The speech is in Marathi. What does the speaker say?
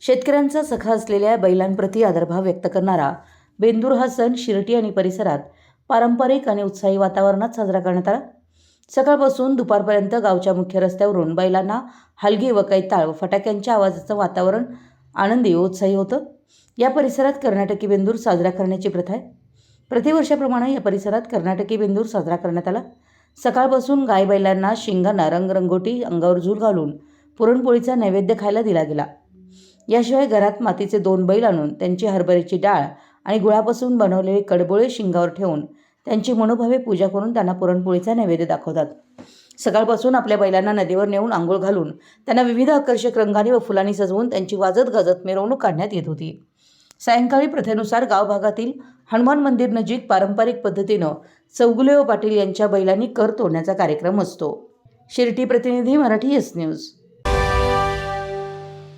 शेतकऱ्यांचा सखा असलेल्या बैलांप्रती आदरभाव व्यक्त करणारा बेंदूर हा सण शिरटी आणि परिसरात पारंपरिक आणि उत्साही वातावरणात साजरा करण्यात आला. सकाळपासून दुपारपर्यंत गावच्या मुख्य रस्त्यावरून बैलांना हलगी व कैताळ व फटाक्यांच्या आवाजाचं वातावरण आनंदी व उत्साही होतं. या परिसरात कर्नाटकी बेंदूर साजरा करण्याची प्रथा आहे. प्रतिवर्षाप्रमाणे या परिसरात कर्नाटकी बेंदूर साजरा करण्यात आला. सकाळपासून गाय बैलांना शिंगांना रंगरंगोटी अंगावर झूल घालून पुरणपोळीचा नैवेद्य खायला दिला गेला. याशिवाय घरात मातीचे दोन बैल आणून त्यांची हरभऱ्याची डाळ आणि गुळापासून बनवलेले कडबोळे शिंगावर ठेवून त्यांची मनोभावे पूजा करून त्यांना पुरणपोळीचा नैवेद्य दाखवतात. सकाळपासून आपल्या बैलांना नदीवर नेऊन आंघोळ घालून त्यांना विविध आकर्षक रंगांनी व फुलांनी सजवून त्यांची वाजत गाजत मिरवणूक काढण्यात येत होती. सायंकाळी प्रथेनुसार गावभागातील हनुमान मंदिर नजीक पारंपरिक पद्धतीनं चौगुले व पाटील यांच्या बैलांनी कर तोडण्याचा कार्यक्रम असतो. शिर्टी प्रतिनिधी मराठी एस न्यूज.